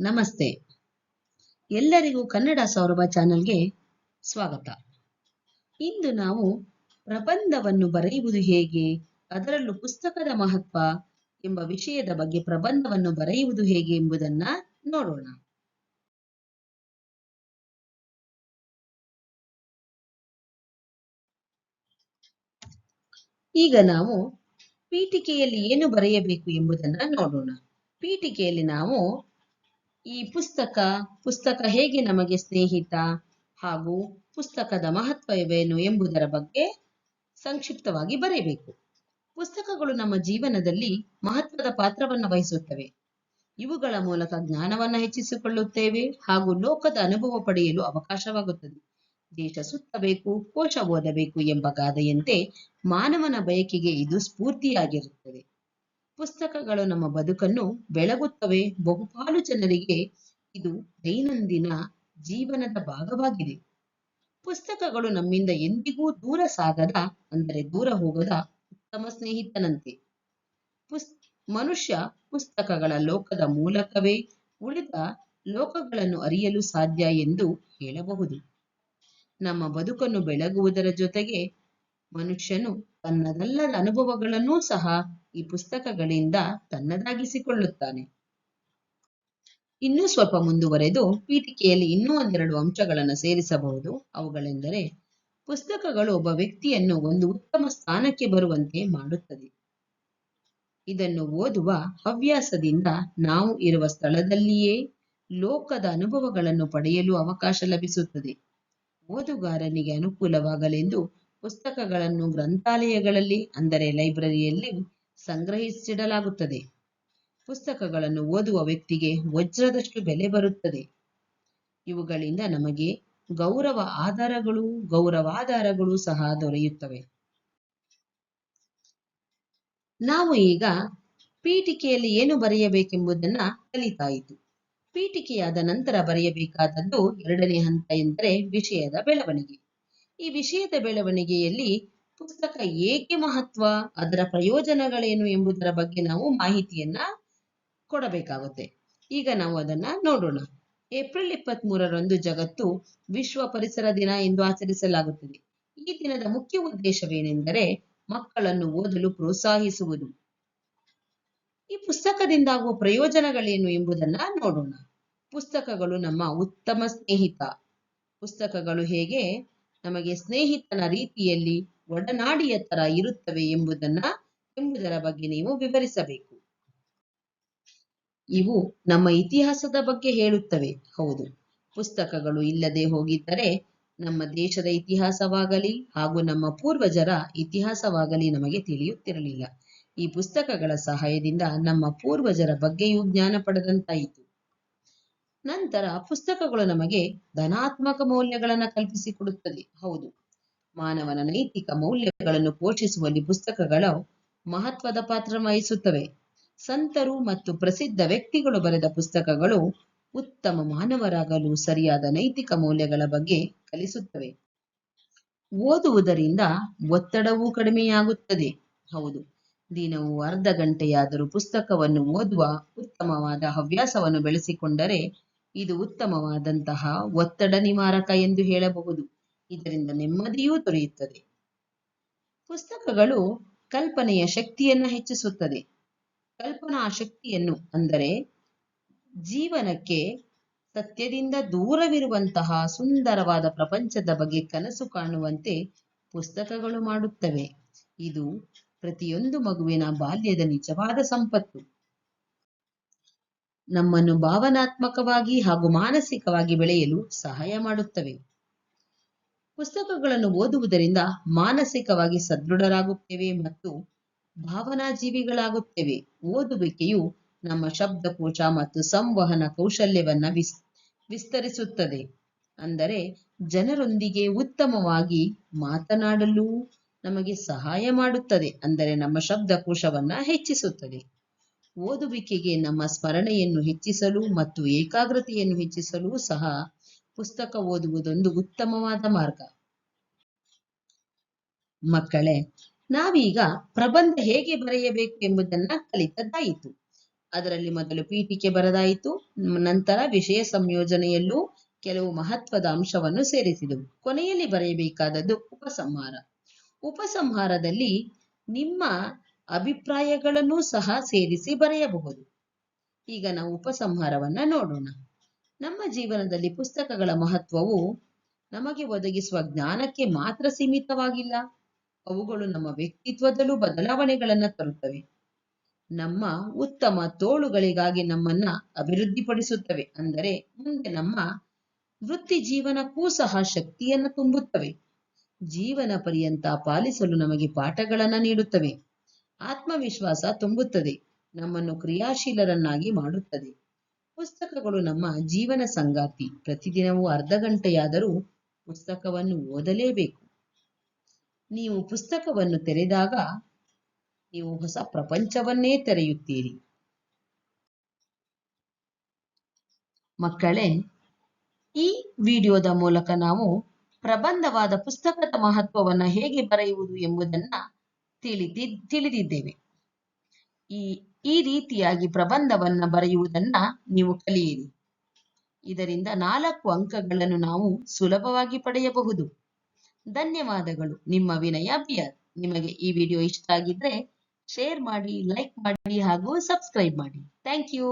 ನಮಸ್ತೆ. ಎಲ್ಲರಿಗೂ ಕನ್ನಡ ಸೌರಭ ಚಾನೆಲ್ಗೆ ಸ್ವಾಗತ. ಇಂದು ನಾವು ಪ್ರಬಂಧವನ್ನು ಬರೆಯುವುದು ಹೇಗೆ, ಅದರಲ್ಲೂ ಪುಸ್ತಕದ ಮಹತ್ವ ಎಂಬ ವಿಷಯದ ಬಗ್ಗೆ ಪ್ರಬಂಧವನ್ನು ಬರೆಯುವುದು ಹೇಗೆ ಎಂಬುದನ್ನ ನೋಡೋಣ. ಈಗ ನಾವು ಪೀಠಿಕೆಯಲ್ಲಿ ಏನು ಬರೆಯಬೇಕು ಎಂಬುದನ್ನ ನೋಡೋಣ. ಪೀಠಿಕೆಯಲ್ಲಿ ನಾವು ಈ ಪುಸ್ತಕ ಪುಸ್ತಕ ಹೇಗೆ ನಮಗೆ ಸ್ನೇಹಿತ ಹಾಗೂ ಪುಸ್ತಕದ ಮಹತ್ವವೇನು ಎಂಬುದರ ಬಗ್ಗೆ ಸಂಕ್ಷಿಪ್ತವಾಗಿ ಬರೆಯಬೇಕು. ಪುಸ್ತಕಗಳು ನಮ್ಮ ಜೀವನದಲ್ಲಿ ಮಹತ್ವದ ಪಾತ್ರವನ್ನು ವಹಿಸುತ್ತವೆ. ಇವುಗಳ ಮೂಲಕ ಜ್ಞಾನವನ್ನು ಹೆಚ್ಚಿಸಿಕೊಳ್ಳುತ್ತೇವೆ ಹಾಗೂ ಲೋಕದ ಅನುಭವ ಪಡೆಯಲು ಅವಕಾಶವಾಗುತ್ತದೆ. ದೇಶ ಸುತ್ತಬೇಕು, ಕೋಶ ಓದಬೇಕು ಎಂಬ ಗಾದೆಯಂತೆ ಮಾನವನ ಬಯಕೆಗೆ ಇದು ಸ್ಫೂರ್ತಿಯಾಗಿರುತ್ತದೆ. ಪುಸ್ತಕಗಳು ನಮ್ಮ ಬದುಕನ್ನು ಬೆಳಗುತ್ತವೆ. ಬಹುಪಾಲು ಜನರಿಗೆ ಇದು ದೈನಂದಿನ ಜೀವನದ ಭಾಗವಾಗಿದೆ. ಪುಸ್ತಕಗಳು ನಮ್ಮಿಂದ ಎಂದಿಗೂ ದೂರ ಸಾಗದ, ಅಂದರೆ ದೂರ ಹೋಗದ ಉತ್ತಮ ಸ್ನೇಹಿತನಂತೆ. ಪುಸ್, ಮನುಷ್ಯ ಪುಸ್ತಕಗಳ ಲೋಕದ ಮೂಲಕವೇ ಉಳಿದ ಲೋಕಗಳನ್ನು ಅರಿಯಲು ಸಾಧ್ಯ ಎಂದು ಹೇಳಬಹುದು. ನಮ್ಮ ಬದುಕನ್ನು ಬೆಳಗುವುದರ ಜೊತೆಗೆ ಮನುಷ್ಯನು ತನ್ನದಲ್ಲದ ಅನುಭವಗಳನ್ನೂ ಸಹ ಈ ಪುಸ್ತಕಗಳಿಂದ ತನ್ನದಾಗಿಸಿಕೊಳ್ಳುತ್ತಾನೆ. ಇನ್ನೂ ಸ್ವಲ್ಪ ಮುಂದುವರೆದು ಪೀಠಿಕೆಯಲ್ಲಿ ಇನ್ನೂ ಒಂದೆರಡು ಅಂಶಗಳನ್ನು ಸೇರಿಸಬಹುದು. ಅವುಗಳೆಂದರೆ, ಪುಸ್ತಕಗಳು ಒಬ್ಬ ವ್ಯಕ್ತಿಯನ್ನು ಒಂದು ಉತ್ತಮ ಸ್ಥಾನಕ್ಕೆ ಬರುವಂತೆ ಮಾಡುತ್ತದೆ. ಇದನ್ನು ಓದುವ ಹವ್ಯಾಸದಿಂದ ನಾವು ಇರುವ ಸ್ಥಳದಲ್ಲಿಯೇ ಲೋಕದ ಅನುಭವಗಳನ್ನು ಪಡೆಯಲು ಅವಕಾಶ ಲಭಿಸುತ್ತದೆ. ಓದುಗಾರನಿಗೆ ಅನುಕೂಲವಾಗಲೆಂದು ಪುಸ್ತಕಗಳನ್ನು ಗ್ರಂಥಾಲಯಗಳಲ್ಲಿ, ಅಂದರೆ ಲೈಬ್ರರಿಯಲ್ಲಿ ಸಂಗ್ರಹಿಸಿಡಲಾಗುತ್ತದೆ. ಪುಸ್ತಕಗಳನ್ನು ಓದುವ ವ್ಯಕ್ತಿಗೆ ವಜ್ರದಷ್ಟು ಬೆಲೆ ಬರುತ್ತದೆ. ಇವುಗಳಿಂದ ನಮಗೆ ಗೌರವ ಆಧಾರಗಳು ಗೌರವಾಧಾರಗಳು ಸಹ ದೊರೆಯುತ್ತವೆ. ನಾವು ಈಗ ಪೀಠಿಕೆಯಲ್ಲಿ ಏನು ಬರೆಯಬೇಕೆಂಬುದನ್ನ ಕಲಿತಾಯಿತು ಪೀಠಿಕೆಯಾದ ನಂತರ ಬರೆಯಬೇಕಾದದ್ದು ಎರಡನೇ ಹಂತ ಎಂದರೆ ವಿಷಯದ ಬೆಳವಣಿಗೆ. ಈ ವಿಷಯದ ಬೆಳವಣಿಗೆಯಲ್ಲಿ ಪುಸ್ತಕ ಏಕೆ ಮಹತ್ವ, ಅದರ ಪ್ರಯೋಜನಗಳೇನು ಎಂಬುದರ ಬಗ್ಗೆ ನಾವು ಮಾಹಿತಿಯನ್ನ ಕೊಡಬೇಕಾಗುತ್ತೆ. ಈಗ ನಾವು ಅದನ್ನ ನೋಡೋಣ. ಏಪ್ರಿಲ್ ಇಪ್ಪತ್ತ್ ಮೂರರಂದು ಜಗತ್ತು ವಿಶ್ವ ಪರಿಸರ ದಿನ ಎಂದು ಆಚರಿಸಲಾಗುತ್ತದೆ. ಈ ದಿನದ ಮುಖ್ಯ ಉದ್ದೇಶವೇನೆಂದರೆ ಮಕ್ಕಳನ್ನು ಓದಲು ಪ್ರೋತ್ಸಾಹಿಸುವುದು. ಈ ಪುಸ್ತಕದಿಂದಾಗುವ ಪ್ರಯೋಜನಗಳೇನು ಎಂಬುದನ್ನ ನೋಡೋಣ. ಪುಸ್ತಕಗಳು ನಮ್ಮ ಉತ್ತಮ ಸ್ನೇಹಿತ. ಪುಸ್ತಕಗಳು ಹೇಗೆ? ನಮಗೆ ಸ್ನೇಹಿತನ ರೀತಿಯಲ್ಲಿ ಒಡನಾಡಿಯ ತರ ಇರುತ್ತವೆ ಎಂಬುದನ್ನ ಎಂಬುದರ ಬಗ್ಗೆ ನೀವು ವಿವರಿಸಬೇಕು. ಇವು ನಮ್ಮ ಇತಿಹಾಸದ ಬಗ್ಗೆ ಹೇಳುತ್ತವೆ. ಹೌದು, ಪುಸ್ತಕಗಳು ಇಲ್ಲದೆ ಹೋಗಿದ್ದರೆ ನಮ್ಮ ದೇಶದ ಇತಿಹಾಸವಾಗಲಿ ಹಾಗೂ ನಮ್ಮ ಪೂರ್ವಜರ ಇತಿಹಾಸವಾಗಲಿ ನಮಗೆ ತಿಳಿಯುತ್ತಿರಲಿಲ್ಲ. ಈ ಪುಸ್ತಕಗಳ ಸಹಾಯದಿಂದ ನಮ್ಮ ಪೂರ್ವಜರ ಬಗ್ಗೆಯೂ ಜ್ಞಾನ ಪಡೆದಂತಾಯಿತು. ನಂತರ ಪುಸ್ತಕಗಳು ನಮಗೆ ಧನಾತ್ಮಕ ಮೌಲ್ಯಗಳನ್ನು ಕಲ್ಪಿಸಿಕೊಡುತ್ತದೆ ಹೌದು ಮಾನವನ ನೈತಿಕ ಮೌಲ್ಯಗಳನ್ನು ಪೋಷಿಸುವಲ್ಲಿ ಪುಸ್ತಕಗಳು ಮಹತ್ವದ ಪಾತ್ರ ವಹಿಸುತ್ತವೆ. ಸಂತರು ಮತ್ತು ಪ್ರಸಿದ್ಧ ವ್ಯಕ್ತಿಗಳು ಬರೆದ ಪುಸ್ತಕಗಳು ಉತ್ತಮ ಮಾನವರಾಗಲು ಸರಿಯಾದ ನೈತಿಕ ಮೌಲ್ಯಗಳ ಬಗ್ಗೆ ಕಲಿಸುತ್ತವೆ. ಓದುವುದರಿಂದ ಒತ್ತಡವೂ ಕಡಿಮೆಯಾಗುತ್ತದೆ. ಹೌದು, ದಿನವೂ ಅರ್ಧ ಗಂಟೆಯಾದರೂ ಪುಸ್ತಕವನ್ನು ಓದುವ ಉತ್ತಮವಾದ ಹವ್ಯಾಸವನ್ನು ಬೆಳೆಸಿಕೊಂಡರೆ ಇದು ಉತ್ತಮವಾದಂತಹ ಒತ್ತಡ ನಿವಾರಕ ಎಂದು ಹೇಳಬಹುದು. ಇದರಿಂದ ನೆಮ್ಮದಿಯೂ ದೊರೆಯುತ್ತದೆ. ಪುಸ್ತಕಗಳು ಕಲ್ಪನೆಯ ಶಕ್ತಿಯನ್ನು ಹೆಚ್ಚಿಸುತ್ತದೆ. ಕಲ್ಪನಾ ಶಕ್ತಿಯನ್ನು ಅಂದರೆ ಜೀವನಕ್ಕೆ ಸತ್ಯದಿಂದ ದೂರವಿರುವಂತಹ ಸುಂದರವಾದ ಪ್ರಪಂಚದ ಬಗ್ಗೆ ಕನಸು ಕಾಣುವಂತೆ ಪುಸ್ತಕಗಳು ಮಾಡುತ್ತವೆ. ಇದು ಪ್ರತಿಯೊಂದು ಮಗುವಿನ ಬಾಲ್ಯದ ನಿಜವಾದ ಸಂಪತ್ತು. ನಮ್ಮನ್ನು ಭಾವನಾತ್ಮಕವಾಗಿ ಹಾಗೂ ಮಾನಸಿಕವಾಗಿ ಬೆಳೆಯಲು ಸಹಾಯ ಮಾಡುತ್ತವೆ. ಪುಸ್ತಕಗಳನ್ನು ಓದುವುದರಿಂದ ಮಾನಸಿಕವಾಗಿ ಸದೃಢರಾಗುತ್ತೇವೆ ಮತ್ತು ಭಾವನಾಜೀವಿಗಳಾಗುತ್ತೇವೆ. ಓದುವಿಕೆಯು ನಮ್ಮ ಶಬ್ದಕೋಶ ಮತ್ತು ಸಂವಹನ ಕೌಶಲ್ಯವನ್ನ ವಿಸ್, ವಿಸ್ತರಿಸುತ್ತದೆ. ಅಂದರೆ ಜನರೊಂದಿಗೆ ಉತ್ತಮವಾಗಿ ಮಾತನಾಡಲು ನಮಗೆ ಸಹಾಯ ಮಾಡುತ್ತದೆ. ಅಂದರೆ ನಮ್ಮ ಶಬ್ದಕೋಶವನ್ನ ಹೆಚ್ಚಿಸುತ್ತದೆ. ಓದುವಿಕೆಗೆ ನಮ್ಮ ಸ್ಮರಣೆಯನ್ನು ಹೆಚ್ಚಿಸಲು ಮತ್ತು ಏಕಾಗ್ರತೆಯನ್ನು ಹೆಚ್ಚಿಸಲು ಸಹ ಪುಸ್ತಕ ಓದುವುದೊಂದು ಉತ್ತಮವಾದ ಮಾರ್ಗ. ಮಕ್ಕಳೇ, ನಾವೀಗ ಪ್ರಬಂಧ ಹೇಗೆ ಬರೆಯಬೇಕು ಎಂಬುದನ್ನ ಕಲಿತದ್ದಾಯಿತು. ಅದರಲ್ಲಿ ಮೊದಲು ಪೀಠಿಕೆ ಬರದಾಯಿತು ನಂತರ ವಿಷಯ ಸಂಯೋಜನೆಯಲ್ಲೂ ಕೆಲವು ಮಹತ್ವದ ಅಂಶವನ್ನು ಸೇರಿಸಿದವು. ಕೊನೆಯಲ್ಲಿ ಬರೆಯಬೇಕಾದದ್ದು ಉಪಸಂಹಾರ. ಉಪಸಂಹಾರದಲ್ಲಿ ನಿಮ್ಮ ಅಭಿಪ್ರಾಯಗಳನ್ನು ಸಹ ಸೇರಿಸಿ ಬರೆಯಬಹುದು. ಈಗ ನಾವು ಉಪಸಂಹಾರವನ್ನ ನೋಡೋಣ. ನಮ್ಮ ಜೀವನದಲ್ಲಿ ಪುಸ್ತಕಗಳ ಮಹತ್ವವು ನಮಗೆ ಒದಗಿಸುವ ಜ್ಞಾನಕ್ಕೆ ಮಾತ್ರ ಸೀಮಿತವಾಗಿಲ್ಲ. ಅವುಗಳು ನಮ್ಮ ವ್ಯಕ್ತಿತ್ವದಲ್ಲೂ ಬದಲಾವಣೆಗಳನ್ನ ತರುತ್ತವೆ. ನಮ್ಮ ಉತ್ತಮ ತೋಳುಗಳಿಗಾಗಿ ನಮ್ಮನ್ನ ಅಭಿವೃದ್ಧಿಪಡಿಸುತ್ತವೆ. ಅಂದರೆ ಮುಂದೆ ನಮ್ಮ ವೃತ್ತಿ ಜೀವನಕ್ಕೂ ಸಹ ಶಕ್ತಿಯನ್ನು ತುಂಬುತ್ತವೆ. ಜೀವನ ಪರ್ಯಂತ ಪಾಲಿಸಲು ನಮಗೆ ಪಾಠಗಳನ್ನ ನೀಡುತ್ತವೆ. ಆತ್ಮವಿಶ್ವಾಸ ತುಂಬುತ್ತದೆ. ನಮ್ಮನ್ನು ಕ್ರಿಯಾಶೀಲರನ್ನಾಗಿ ಮಾಡುತ್ತದೆ. ಪುಸ್ತಕಗಳು ನಮ್ಮ ಜೀವನ ಸಂಗಾತಿ. ಪ್ರತಿದಿನವೂ ಅರ್ಧ ಗಂಟೆಯಾದರೂ ಪುಸ್ತಕವನ್ನು ಓದಲೇಬೇಕು. ನೀವು ಪುಸ್ತಕವನ್ನು ತೆರೆದಾಗ ನೀವು ಹೊಸ ಪ್ರಪಂಚವನ್ನೇ ತೆರೆಯುತ್ತೀರಿ. ಮಕ್ಕಳೇ, ಈ ವಿಡಿಯೋದ ಮೂಲಕ ನಾವು ಪ್ರಬಂಧವಾದ ಪುಸ್ತಕದ ಮಹತ್ವವನ್ನು ಹೇಗೆ ಬರೆಯುವುದು ಎಂಬುದನ್ನ ತಿಳಿದಿ, ತಿಳಿದಿದ್ದೇವೆ. ಈ ಈ ರೀತಿಯಾಗಿ ಪ್ರಬಂಧವನ್ನ ಬರೆಯುವುದನ್ನ ನೀವು ಕಲಿಯಿರಿ. ಇದರಿಂದ ನಾಲ್ಕು ಅಂಕಗಳನ್ನು ನಾವು ಸುಲಭವಾಗಿ ಪಡೆಯಬಹುದು. ಧನ್ಯವಾದಗಳು. ನಿಮ್ಮ ವಿನಯ ಬಿಯರ್ ನಿಮಗೆ ಈ ವಿಡಿಯೋ ಇಷ್ಟ ಆಗಿದ್ರೆ ಶೇರ್ ಮಾಡಿ ಲೈಕ್ ಮಾಡಿ ಹಾಗೂ ಸಬ್ಸ್ಕ್ರೈಬ್ ಮಾಡಿ. Thank you